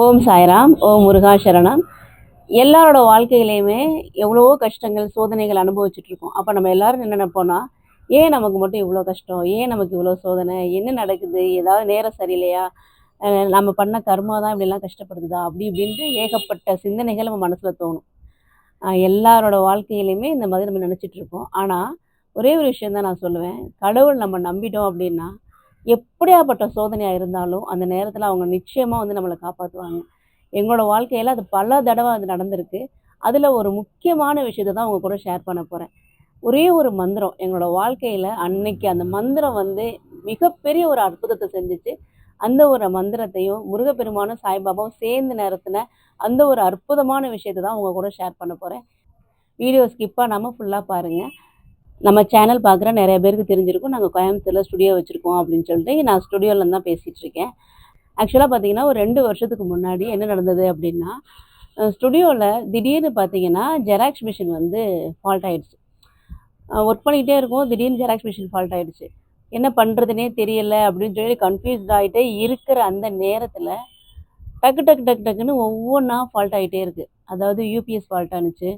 ஓம் சாய்ராம் ஓம் முருகா சரணம். எல்லாரோட வாழ்க்கையிலையுமே எவ்வளவோ கஷ்டங்கள் சோதனைகள் அனுபவிச்சுட்டு இருக்கோம் அப்போ நம்ம எல்லாரும் என்ன நினைப்போம்னா ஏன் நமக்கு மட்டும் இவ்வளோ கஷ்டம்? ஏன் நமக்கு இவ்வளோ சோதனை? என்ன நடக்குது? ஏதாவது நேரம் சரியில்லையா? நம்ம பண்ண கர்மா தான் இப்படிலாம் கஷ்டப்படுதுதா? அப்படி இப்படின்ட்டு ஏகப்பட்ட சிந்தனைகள் நம்ம மனசில் தோணும். எல்லாரோட வாழ்க்கையிலையுமே இந்த மாதிரி நம்ம நினச்சிட்டுருக்கோம். ஆனால் ஒரே ஒரு விஷயம் தான் நான் சொல்லுவேன். கடவுள் நம்ம நம்பிட்டோம் அப்படின்னா எப்படியாப்பட்ட சோதனையாக இருந்தாலும் அந்த நேரத்தில் அவங்க நிச்சயமாக வந்து நம்மளை காப்பாற்றுவாங்க எங்களோட வாழ்க்கையில் அது பல தடவை அது நடந்திருக்கு. அதில் ஒரு முக்கியமான விஷயத்தை தான் அவங்க கூட ஷேர் பண்ண போகிறேன் ஒரே ஒரு மந்திரம் எங்களோட வாழ்க்கையில் அன்னைக்கு அந்த மந்திரம் வந்து மிகப்பெரிய ஒரு அற்புதத்தை செஞ்சுச்சு. அந்த ஒரு மந்திரத்தையும் முருகப்பெருமானும் சாய்பாபாவும் சேர்ந்து நேரத்தின அந்த ஒரு அற்புதமான விஷயத்தை தான் உங்கள் கூட ஷேர் பண்ண போகிறேன் வீடியோ ஸ்கிப் பண்ணாமல் ஃபுல்லாக பாருங்கள் நம்ம சேனல் பார்க்குற நிறைய பேருக்கு தெரிஞ்சிருக்கும். நாங்கள் கோயம்புத்தூரில் ஸ்டுடியோ வச்சுருக்கோம் அப்படின்னு சொல்லிட்டு நான் ஸ்டுடியோவில் தான் பேசிகிட்டு இருக்கேன். ஆக்சுவலாக பார்த்தீங்கன்னா ஒரு ரெண்டு வருஷத்துக்கு முன்னாடி என்ன நடந்தது அப்படின்னா ஸ்டுடியோவில் திடீர்னு பார்த்தீங்கன்னா ஜெராக்ஸ் மிஷின் வந்து ஃபால்ட் ஆயிடுச்சு. ஒர்க் பண்ணிக்கிட்டே இருக்கோம். திடீர்னு ஜெராக்ஸ் மிஷின் ஃபால்ட் ஆகிடுச்சு என்ன பண்ணுறதுனே தெரியல அப்படின்னு சொல்லி கன்ஃபியூஸ்ட் ஆகிட்டே இருக்கிற அந்த நேரத்தில் டக்கு டக்கு டக்கு டக்குன்னு ஒவ்வொன்றா ஃபால்ட் ஆகிட்டே இருக்குது அதாவது யூபிஎஸ் ஃபால்ட் ஆனுச்சு.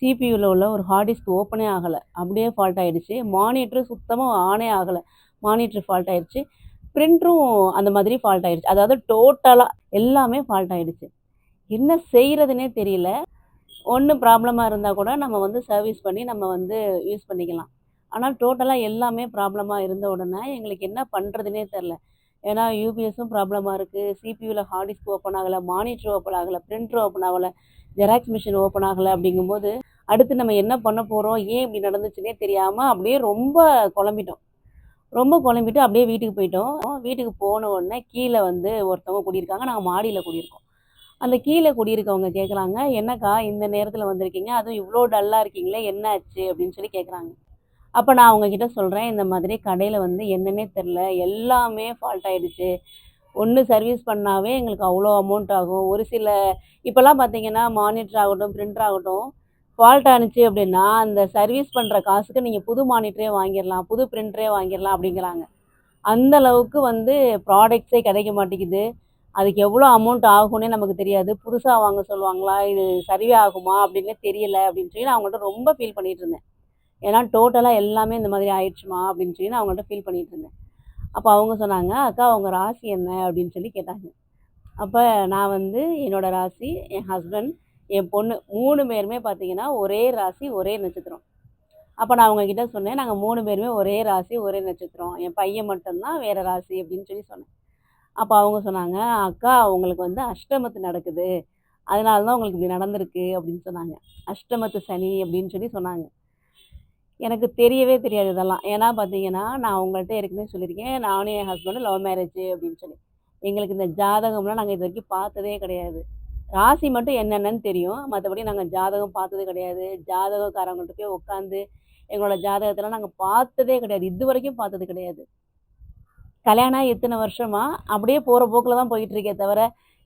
சிபியூவில் உள்ள ஒரு ஹார்ட் டிஸ்க் ஓப்பனே ஆகலை. அப்படியே ஃபால்ட் ஆகிடுச்சு மானிட்ரு சுத்தமாக ஆனே ஆகலை. மானிட்ரு ஃபால்ட் ஆகிடுச்சு பிரிண்டரும் அந்த மாதிரி ஃபால்ட் ஆகிடுச்சு அதாவது டோட்டலாக எல்லாமே ஃபால்ட் ஆகிடுச்சு என்ன செய்கிறதுனே தெரியல. ஒன்று ப்ராப்ளமாக இருந்தால் கூட நம்ம வந்து சர்வீஸ் பண்ணி நம்ம வந்து யூஸ் பண்ணிக்கலாம். ஆனால் டோட்டலாக எல்லாமே ப்ராப்ளமாக இருந்த உடனே எங்களுக்கு என்ன பண்ணுறதுனே தெரில ஏன்னா யூபிஎஸும் ப்ராப்ளமாக இருக்குது சிபியூவில் ஹார்ட் டிஸ்க் ஓப்பன் ஆகலை. மானிட்டர் ஓப்பன் ஆகலை. பிரிண்டர் ஓப்பன் ஆகலை. ஜெராக்ஸ் மிஷின் ஓப்பன் ஆகலை. அப்படிங்கும்போது அடுத்து நம்ம என்ன பண்ண போகிறோம் ஏன் இப்படி நடந்துச்சுன்னே தெரியாமல் அப்படியே ரொம்ப குழம்பிட்டோம். ரொம்ப குழம்பிட்டு அப்படியே வீட்டுக்கு போயிட்டோம். வீட்டுக்கு போன உடனே கீழே வந்து ஒருத்தவங்க குடியிருக்காங்க. நாங்கள் மாடியில் குடியிருக்கோம். அந்த கீழே குடியிருக்கவங்க கேட்குறாங்க என்னக்கா இந்த நேரத்தில் வந்திருக்கீங்க? அதுவும் இவ்வளோ டல்லாக இருக்கீங்களே என்ன ஆச்சு அப்படின்னு சொல்லி கேட்குறாங்க அப்போ நான் அவங்கக்கிட்ட சொல்கிறேன் இந்த மாதிரி கடையில் வந்து என்னன்னே தெரில எல்லாமே ஃபால்ட் ஆகிடுச்சு ஒன்று சர்வீஸ் பண்ணாவே எங்களுக்கு அவ்வளோ அமௌண்ட் ஆகும். ஒரு சில இப்போல்லாம் பார்த்தீங்கன்னா மானிட்டர் ஆகட்டும் பிரிண்டர் ஆகட்டும் ஃபால்ட் ஆனுச்சு அப்படின்னா அந்த சர்வீஸ் பண்ணுற காசுக்கு நீங்கள் புது மானிட்டரே வாங்கிடலாம் புது பிரிண்டரே வாங்கிடலாம் அப்படிங்கிறாங்க. அந்த அளவுக்கு வந்து ப்ராடக்ட்ஸே கிடைக்க மாட்டேங்குது. அதுக்கு எவ்வளோ அமௌண்ட் ஆகும்னே நமக்கு தெரியாது. புதுசாக வாங்க சொல்லுவாங்களா இது சரிவே ஆகுமா அப்படின்னே தெரியல அப்படின்னு சொல்லி நான் அவங்கள்ட்ட ரொம்ப ஃபீல் பண்ணிகிட்டு இருந்தேன். ஏன்னா டோட்டலாக எல்லாமே இந்த மாதிரி ஆயிடுச்சுமா அப்படின்னு சொல்லி நான் அவங்கள்ட்ட ஃபீல் பண்ணிகிட்டு இருந்தேன். அப்போ அவங்க சொன்னாங்க அக்கா அவங்க ராசி என்ன? அப்படின்னு சொல்லி கேட்டாங்க. அப்போ நான் வந்து என்னோடய ராசி என் ஹஸ்பண்ட் என் பொண்ணு மூணு பேருமே பார்த்தீங்கன்னா ஒரே ராசி ஒரே நட்சத்திரம். அப்போ நான் அவங்கக்கிட்ட சொன்னேன் நாங்கள் மூணு பேருமே ஒரே ராசி ஒரே நட்சத்திரம். என் பையன் மட்டும்தான் வேறு ராசி அப்படின்னு சொல்லி சொன்னேன். அப்போ அவங்க சொன்னாங்க அக்கா அவங்களுக்கு வந்து அஷ்டமத்து நடக்குது. அதனால தான் உங்களுக்கு இப்படி நடந்திருக்கு அப்படின்னு சொன்னாங்க. அஷ்டமத்து சனி அப்படின்னு சொல்லி சொன்னாங்க. எனக்கு தெரியவே தெரியாது இதெல்லாம். ஏன்னா பார்த்தீங்கன்னா நான் உங்கள்கிட்ட ஏற்கனவே சொல்லியிருக்கேன் நானும் என் ஹஸ்பண்டும் லவ் மேரேஜ் அப்படின்னு சொல்லி. எங்களுக்கு இந்த ஜாதகம்லாம் நாங்கள் இது வரைக்கும் பார்த்ததே கிடையாது. ராசி மட்டும் என்னென்னு தெரியும். மற்றபடி நாங்கள் ஜாதகம் பார்த்தது கிடையாது. ஜாதகக்காரங்கள்ட்ட போய் உட்காந்து எங்களோட ஜாதகத்தெல்லாம் நாங்கள் பார்த்ததே கிடையாது. இது வரைக்கும் பார்த்தது கிடையாது. கல்யாணம் எத்தனை வருஷமாக அப்படியே போகிற போக்கில் தான் போயிட்டுருக்கே தவிர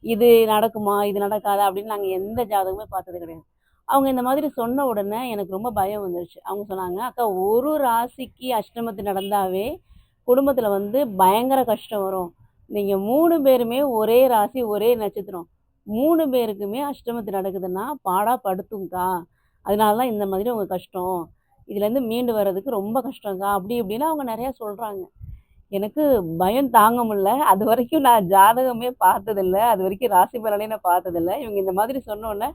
இது நடக்குமா இது நடக்காதா அப்படின்னு நாங்கள் எந்த ஜாதகமே பார்த்தது கிடையாது. அவங்க இந்த மாதிரி சொன்ன உடனே எனக்கு ரொம்ப பயம் வந்துருச்சு. அவங்க சொன்னாங்க அக்கா ஒரு ராசிக்கு அஷ்டமத்து நடந்தாவே குடும்பத்தில் வந்து பயங்கர கஷ்டம் வரும். நீங்கள் மூணு பேருமே ஒரே ராசி ஒரே நட்சத்திரம். மூணு பேருக்குமே அஷ்டமத்து நடக்குதுன்னா பாடாக படுத்துங்க்கா அதனால தான் இந்த மாதிரி உங்கள் கஷ்டம். இதுலேருந்து மீண்டு வர்றதுக்கு ரொம்ப கஷ்டங்க்கா அப்படி இப்படின்னு அவங்க நிறையா சொல்கிறாங்க எனக்கு பயம் தாங்க முடில அது வரைக்கும் நான் ஜாதகமே பார்த்ததில்ல. அது வரைக்கும் ராசி பலனே நான் பார்த்ததில்ல. இவங்க இந்த மாதிரி சொன்னோன்னே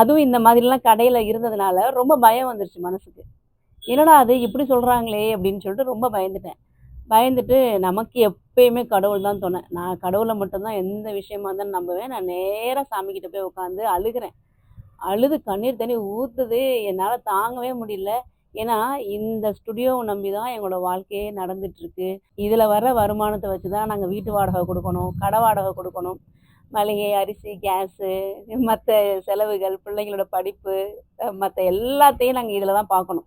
அதுவும் இந்த மாதிரிலாம் கடையில் இருந்ததுனால ரொம்ப பயம் வந்துருச்சு மனசுக்கு. என்னடா அது இப்படி சொல்கிறாங்களே அப்படின்னு சொல்லிட்டு ரொம்ப பயந்துட்டேன். பயந்துட்டு நமக்கு எப்பயுமே கடவுள் தான் துணை. நான் கடவுளை மட்டும்தான் எந்த விஷயமா இருந்தாலும் நம்புவேன். நான் நேராக சாமிக்கிட்ட போய் உட்காந்து அழுகிறேன். அழுது கண்ணீர் தண்ணி ஊற்றுது என்னால் தாங்கவே முடியல. ஏன்னா இந்த ஸ்டுடியோவை நம்பி தான் எங்களோட வாழ்க்கையே நடந்துட்டுருக்கு. இதில் வர வருமானத்தை வச்சு தான் நாங்கள் வீட்டு வாடகை கொடுக்கணும் கடை வாடகை கொடுக்கணும். மளிகை அரிசி கேஸு மற்ற செலவுகள் பிள்ளைங்களோட படிப்பு மற்ற எல்லாத்தையும் நாங்கள் இதில் தான் பார்க்கணும்.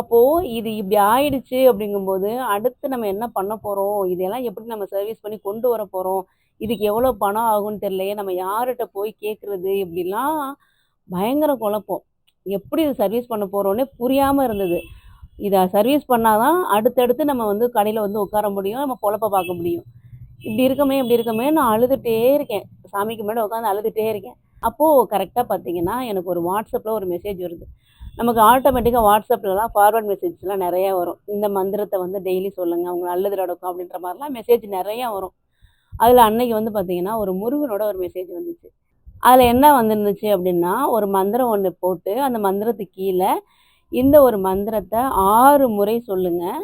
அப்போது இது இப்படி ஆயிடுச்சு அப்படிங்கும்போது அடுத்து நம்ம என்ன பண்ண போகிறோம் இதெல்லாம் எப்படி நம்ம சர்வீஸ் பண்ணி கொண்டு வர போகிறோம் இதுக்கு எவ்வளோ பணம் ஆகும்னு தெரியலையே நம்ம யார்கிட்ட போய் கேட்குறது இப்படிலாம் பயங்கர குழப்பம். எப்படி இது சர்வீஸ் பண்ண போகிறோன்னே புரியாமல் இருந்தது. இதை சர்வீஸ் பண்ணால் தான் அடுத்தடுத்து நம்ம வந்து கடையில் வந்து உட்கார முடியும் நம்ம பொழப்ப பார்க்க முடியும். இப்படி இருக்கமே இப்படி இருக்கமே நான் அழுதுகிட்டே இருக்கேன். சாமிக்கு முன்னாடி உட்காந்து அழுதுகிட்டே இருக்கேன். அப்போது கரெக்டாக பார்த்தீங்கன்னா எனக்கு ஒரு வாட்ஸ்அப்பில் ஒரு மெசேஜ் வருது. நமக்கு ஆட்டோமேட்டிக்காக வாட்ஸ்அப்லலாம் ஃபார்வர்ட் மெசேஜ்லாம் நிறையா வரும். இந்த மந்திரத்தை வந்து டெய்லி சொல்லுங்கள் அவங்க நல்லது நடக்கும் அப்படின்ற மாதிரிலாம் மெசேஜ் நிறையா வரும். அதில் அன்னைக்கு வந்து பார்த்திங்கன்னா ஒரு முருகனோட ஒரு மெசேஜ் வந்துச்சு. அதில் என்ன வந்துருந்துச்சு அப்படின்னா ஒரு மந்திரம் ஒன்று போட்டு அந்த மந்திரத்துக்கு கீழே இந்த ஒரு மந்திரத்தை ஆறு முறை சொல்லுங்கள்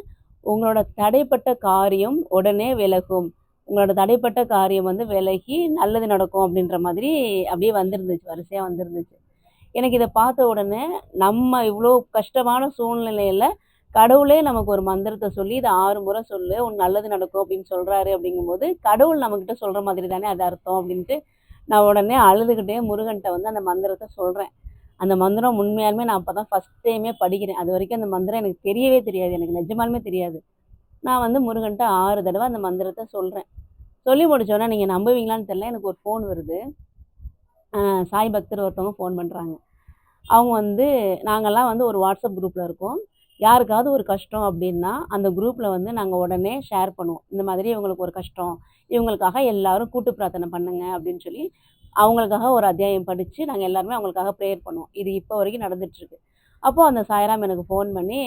உங்களோட தடைப்பட்ட காரியம் உடனே விலகும். உங்களோட தடைப்பட்ட காரியம் வந்து விலகி நல்லது நடக்கும் அப்படின்ற மாதிரி அப்படியே வந்துருந்துச்சு வரிசையாக வந்துருந்துச்சு. எனக்கு இதை பார்த்த உடனே நம்ம இவ்வளோ கஷ்டமான சூழ்நிலையில் கடவுளே நமக்கு ஒரு மந்திரத்தை சொல்லி இதை ஆறு முறை சொல்லு உன் நல்லது நடக்கும் அப்படின்னு சொல்கிறாரு அப்படிங்கும்போது கடவுள் நம்மக்கிட்ட சொல்கிற மாதிரி தானே அது அர்த்தம் அப்படின்ட்டு நான் உடனே அழுதுகிட்டே முருகன்கிட்ட வந்து அந்த மந்திரத்தை சொல்கிறேன் அந்த மந்திரம் உண்மையாலுமே நான் அப்போ தான் ஃபஸ்ட் டைமே படிக்கிறேன். அது வரைக்கும் அந்த மந்திரம் எனக்கு தெரியவே தெரியாது. எனக்கு நிஜமாலுமே தெரியாது. நான் வந்து முருகன்ட்ட ஆறு தடவை அந்த மந்திரத்தை சொல்கிறேன் சொல்லி முடிச்சோடனே நீங்கள் நம்புவீங்களான்னு தெரியல. எனக்கு ஒரு ஃபோன் வருது. சாய் பக்தர் ஒருத்தவங்க ஃபோன் பண்ணுறாங்க அவங்க வந்து நாங்கள்லாம் வந்து ஒரு வாட்ஸ்அப் குரூப்பில் இருக்கோம். யாருக்காவது ஒரு கஷ்டம் அப்படின்னா அந்த குரூப்பில் வந்து நாங்கள் உடனே ஷேர் பண்ணுவோம். இந்த மாதிரி இவங்களுக்கு ஒரு கஷ்டம் இவங்களுக்காக எல்லாரும் கூட்டு பிரார்த்தனை பண்ணுங்க அப்படின்னு சொல்லி அவங்களுக்காக ஒரு அத்தியாயம் படித்து நாங்கள் எல்லாருமே அவங்களுக்காக ப்ரேயர் பண்ணுவோம். இது இப்போ வரைக்கும் நடந்துகிட்ருக்கு அப்போது அந்த சாய்ராம் எனக்கு ஃபோன் பண்ணி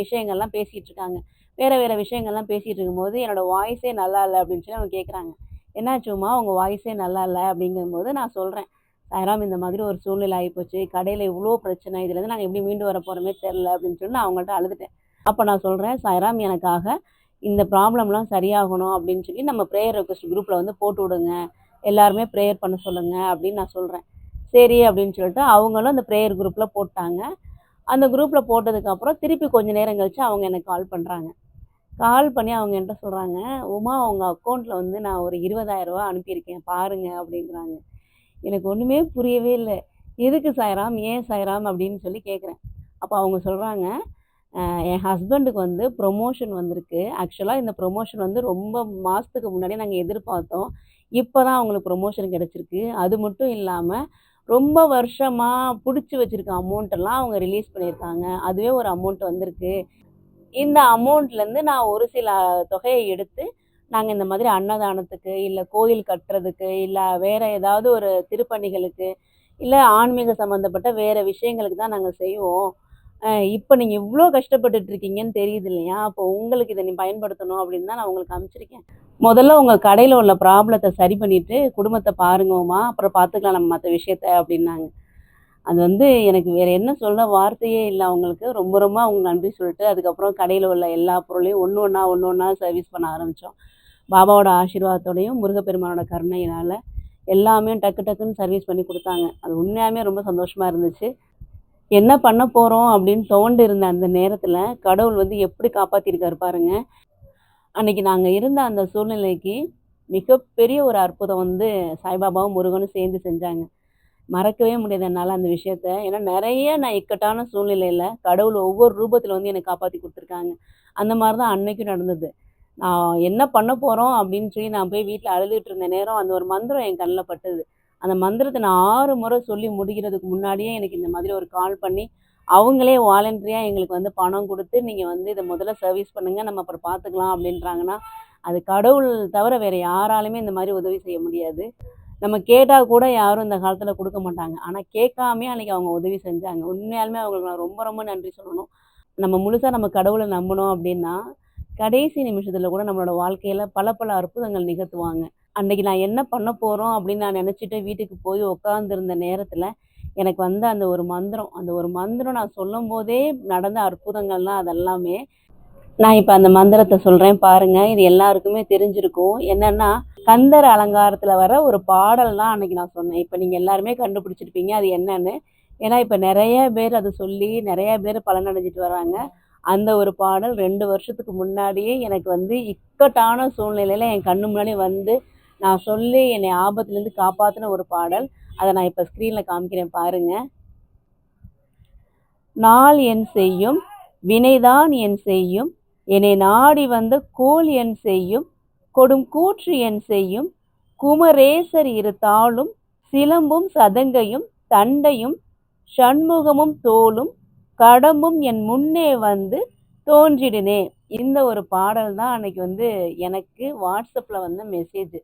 விஷயங்கள்லாம் பேசிகிட்டு இருக்காங்க. வேறு வேறு விஷயங்கள்லாம் பேசிகிட்டு இருக்கும்போது என்னோடய வாய்ஸே நல்லா இல்லை அப்படின்னு சொல்லி அவங்க கேட்குறாங்க என்னாச்சும்மா? உங்கள் வாய்ஸே நல்லா இல்லை? அப்படிங்கும்போது நான் சொல்கிறேன் சாய்ராம் இந்த மாதிரி ஒரு சூழ்நிலை ஆகிப்போச்சு கடையில் இவ்வளோ பிரச்சனை இதுலேருந்து நாங்கள் எப்படி மீண்டு வர போகிறோமே தெரில அப்படின்னு சொல்லி நான் அவங்கள்ட்ட அழுதுட்டேன். அப்போ நான் சொல்கிறேன் சாய்ராம் எனக்காக இந்த ப்ராப்ளம்லாம் சரியாகணும் அப்படின்னு சொல்லி நம்ம ப்ரேயர் ரெக்வஸ்ட் குரூப்பில் வந்து போட்டு விடுங்க. எல்லாருமே ப்ரேயர் பண்ண சொல்லுங்கள் அப்படின்னு நான் சொல்கிறேன் சரி அப்படின்னு சொல்லிட்டு அவங்களும் அந்த ப்ரேயர் குரூப்பில் போட்டாங்க. அந்த குரூப்பில் போட்டதுக்கப்புறம் திருப்பி கொஞ்ச நேரம் கழித்து அவங்க எனக்கு கால் பண்ணுறாங்க கால் பண்ணி அவங்க என்கிட்ட சொல்கிறாங்க உமா அவங்க அக்கௌண்ட்டில் வந்து நான் ஒரு இருபதாயிரரூவா அனுப்பியிருக்கேன் பாருங்க அப்படிங்கிறாங்க எனக்கு ஒன்றுமே புரியவே இல்லை. எதுக்கு சாய்ராம்? ஏன் சாய்ராம்? அப்படின்னு சொல்லி கேட்குறேன் அப்போ அவங்க சொல்கிறாங்க என் ஹஸ்பண்டுக்கு வந்து ப்ரொமோஷன் வந்திருக்கு. ஆக்சுவலாக இந்த ப்ரொமோஷன் வந்து ரொம்ப மாதத்துக்கு முன்னாடி நாங்கள் எதிர்பார்த்தோம். இப்போ தான் அவங்களுக்கு ப்ரொமோஷன் கிடச்சிருக்கு. அது மட்டும் இல்லாமல் ரொம்ப வருஷமாக பிடிச்சி வச்சுருக்க அமௌண்ட்டெல்லாம் அவங்க ரிலீஸ் பண்ணியிருக்காங்க. அதுவே ஒரு அமௌண்ட் வந்திருக்கு. இந்த அமௌண்ட்லேருந்து நான் ஒரு சில தொகையை எடுத்து நாங்கள் இந்த மாதிரி அன்னதானத்துக்கு இல்லை கோயில் கட்டுறதுக்கு இல்லை வேறு ஏதாவது ஒரு திருப்பணிகளுக்கு இல்லை ஆன்மீக சம்மந்தப்பட்ட வேறு விஷயங்களுக்கு தான் நாங்கள் செய்வோம். இப்போ நீங்கள் இவ்வளோ கஷ்டப்பட்டுட்டு இருக்கீங்கன்னு தெரியுது இல்லையா? அப்போ உங்களுக்கு இதை நீ பயன்படுத்தணும் அப்படின்னு தான் நான் உங்களுக்கு அனுப்பிச்சிருக்கேன். முதல்ல உங்கள் கடையில் உள்ள ப்ராப்ளத்தை சரி பண்ணிவிட்டு குடும்பத்தை பாருங்கம்மா அப்புறம் பார்த்துக்கலாம் நம்ம மற்ற விஷயத்த அப்படின்னாங்க. அது வந்து எனக்கு வேறு என்ன சொல்ல வார்த்தையே இல்லை அவங்களுக்கு. ரொம்ப ரொம்ப அவங்க நன்றி சொல்லிட்டு அதுக்கப்புறம் கடையில் உள்ள எல்லா பொருளையும் ஒன்று ஒன்றா ஒன்று ஒன்றா சர்வீஸ் பண்ண ஆரம்பித்தோம் பாபாவோட ஆசீர்வாதத்தோடையும் முருகப்பெருமானோட கருணையினால் எல்லாமே டக்கு டக்குன்னு சர்வீஸ் பண்ணி கொடுத்தாங்க. அது உண்மையாகவே ரொம்ப சந்தோஷமாக இருந்துச்சு. என்ன பண்ண போகிறோம் அப்படின்னு தோண்டு இருந்த அந்த நேரத்தில் கடவுள் வந்து எப்படி காப்பாற்றிருக்காரு பாருங்க. அன்றைக்கி நாங்கள் இருந்த அந்த சூழ்நிலைக்கு மிகப்பெரிய ஒரு அற்புதம் வந்து சாய்பாபாவும் முருகனும் சேர்ந்து செஞ்சாங்க. மறக்கவே முடியாது என்னால் அந்த விஷயத்த. ஏன்னா நிறைய நான் இக்கட்டான சூழ்நிலையில் கடவுள் ஒவ்வொரு ரூபத்தில் வந்து என்னை காப்பாற்றி கொடுத்துருக்காங்க. அந்த மாதிரி தான் அன்னைக்கும் நடந்தது. நான் என்ன பண்ண போகிறோம் அப்படின்னு சொல்லி நான் போய் வீட்டில் அழுதுகிட்டு இருந்த நேரம் அந்த ஒரு மந்திரம் என் கண்ணில் பட்டது. அந்த மந்திரத்தை நான் ஆறு முறை சொல்லி முடிக்கிறதுக்கு முன்னாடியே எனக்கு இந்த மாதிரி ஒரு கால் பண்ணி அவங்களே வாலண்டரியாக எங்களுக்கு வந்து பணம் கொடுத்து நீங்கள் வந்து இதை முதல்ல சர்வீஸ் பண்ணுங்கள் நம்ம அப்புறம் பார்த்துக்கலாம் அப்படின்றாங்கன்னா அது கடவுள் தவிர வேறு யாராலுமே இந்த மாதிரி உதவி செய்ய முடியாது. நம்ம கேட்டால் கூட யாரும் இந்த காலத்தில் கொடுக்க மாட்டாங்க. ஆனால் கேட்காமே அன்றைக்கி அவங்க உதவி செஞ்சாங்க. உண்மையாலுமே அவங்களுக்கு நான் ரொம்ப ரொம்ப நன்றி சொல்லணும். நம்ம முழுசாக நம்ம கடவுளை நம்பணும் அப்படின்னா கடைசி நிமிஷத்தில் கூட நம்மளோட வாழ்க்கையில் பல பல அற்புதங்கள் நிகழ்த்துவாங்க. அன்றைக்கி நான் என்ன பண்ண போகிறோம் அப்படின்னு நான் நினச்சிட்டு வீட்டுக்கு போய் உட்காந்துருந்த நேரத்தில் எனக்கு வந்த அந்த ஒரு மந்திரம் அந்த ஒரு மந்திரம் நான் சொல்லும் போதே நடந்த அற்புதங்கள்லாம் அதெல்லாமே நான் இப்போ அந்த மந்திரத்தை சொல்கிறேன் பாருங்கள் இது எல்லாருக்குமே தெரிஞ்சிருக்கும். என்னென்னா கந்தர் அலங்காரத்தில் வர ஒரு பாடல் தான் அன்றைக்கி நான் சொன்னேன். இப்போ நீங்கள் எல்லாருமே கண்டுபிடிச்சிருப்பீங்க அது என்னன்னு. ஏன்னா இப்போ நிறைய பேர் அதை சொல்லி நிறைய பேர் பலனடைஞ்சிட்டு வராங்க. அந்த ஒரு பாடல் ரெண்டு வருஷத்துக்கு முன்னாடியே எனக்கு வந்து இக்கட்டான சூழ்நிலையில் என் கண்ணு முன்னாடி வந்து நான் சொல்லி என்னை ஆபத்துலேருந்து காப்பாற்றின ஒரு பாடல். அதை நான் இப்போ ஸ்க்ரீனில் காமிக்கிறேன் பாருங்கள் நாள் என் செய்யும் வினைதான் என் செய்யும். என்னை நாடி வந்த கோல் என் செய்யும். கொடும் கூற்று என் செய்யும். குமரேசர் இரு தாளும் சிலம்பும் சதங்கையும் தண்டையும் சண்முகமும் தோளும் கடம்பும் என் முன்னே வந்து தோன்றிடுனே. இந்த ஒரு பாடல் தான் அன்னைக்கு வந்து எனக்கு வாட்ஸ்அப்பில் வந்த மெசேஜ்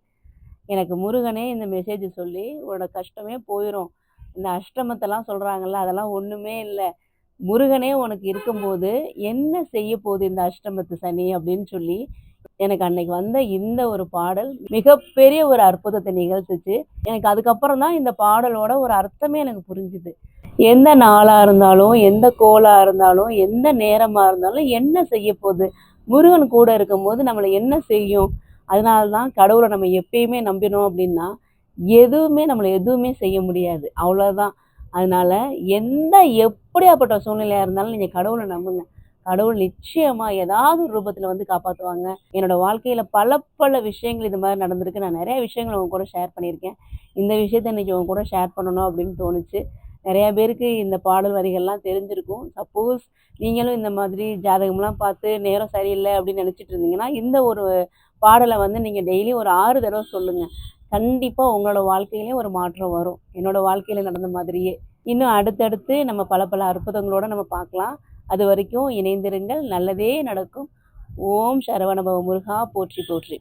எனக்கு முருகனே இந்த மெசேஜ் சொல்லி உன்னோட கஷ்டமே போயிடும் இந்த அஷ்டமத்தெல்லாம் சொல்கிறாங்கல்ல அதெல்லாம் ஒன்றுமே இல்லை. முருகனே உனக்கு இருக்கும்போது என்ன செய்ய போகுது இந்த அஷ்டமத்து சனி? அப்படின்னு சொல்லி எனக்கு அன்னைக்கு வந்த இந்த ஒரு பாடல் மிகப்பெரிய ஒரு அற்புதத்தை நிகழ்த்துச்சு. எனக்கு அதுக்கப்புறம் தான் இந்த பாடலோட ஒரு அர்த்தமே எனக்கு புரிஞ்சுது. எந்த நாளாக இருந்தாலும் எந்த கோளாக இருந்தாலும் எந்த நேரமாக இருந்தாலும் என்ன செய்ய போகுது? முருகன் கூட இருக்கும்போது நம்மளை என்ன செய்யும்? அதனால தான் கடவுளை நம்ம எப்பயுமே நம்பினோம் அப்படின்னா எதுவுமே நம்மளை எதுவுமே செய்ய முடியாது. அவ்வளோதான் அதனால எந்த எப்படியாப்பட்ட சூழ்நிலையாக இருந்தாலும் நீங்கள் கடவுளை நம்புங்க. கடவுள் நிச்சயமாக ஏதாவது ஒரு ரூபத்தில் வந்து காப்பாற்றுவாங்க என்னோடய வாழ்க்கையில் பல பல விஷயங்கள் இது மாதிரி நடந்திருக்கு. நான் நிறைய விஷயங்கள் உங்க கூட ஷேர் பண்ணியிருக்கேன். இந்த விஷயத்தை இன்றைக்கி உங்க கூட ஷேர் பண்ணணும் அப்படின்னு தோணுச்சு. நிறையா பேருக்கு இந்த பாடல் வரிகள்லாம் தெரிஞ்சிருக்கும். சப்போஸ் நீங்களும் இந்த மாதிரி ஜாதகம்லாம் பார்த்து நேரம் சரியில்லை அப்படின்னு நினச்சிட்டு இருந்தீங்கன்னா இந்த ஒரு பாடலை வந்து நீங்கள் டெய்லி ஒரு ஆறு தடவை சொல்லுங்கள் கண்டிப்பாக உங்களோட வாழ்க்கையிலே ஒரு மாற்றம் வரும். என்னோடய வாழ்க்கையில் நடந்த மாதிரியே. இன்னும் அடுத்தடுத்து நம்ம பல பல அற்புதங்களோடு நம்ம பார்க்கலாம். அது வரைக்கும் இணைந்திருங்கள். நல்லதே நடக்கும். ஓம் சரவணபவ முருகா. போற்றி போற்றி.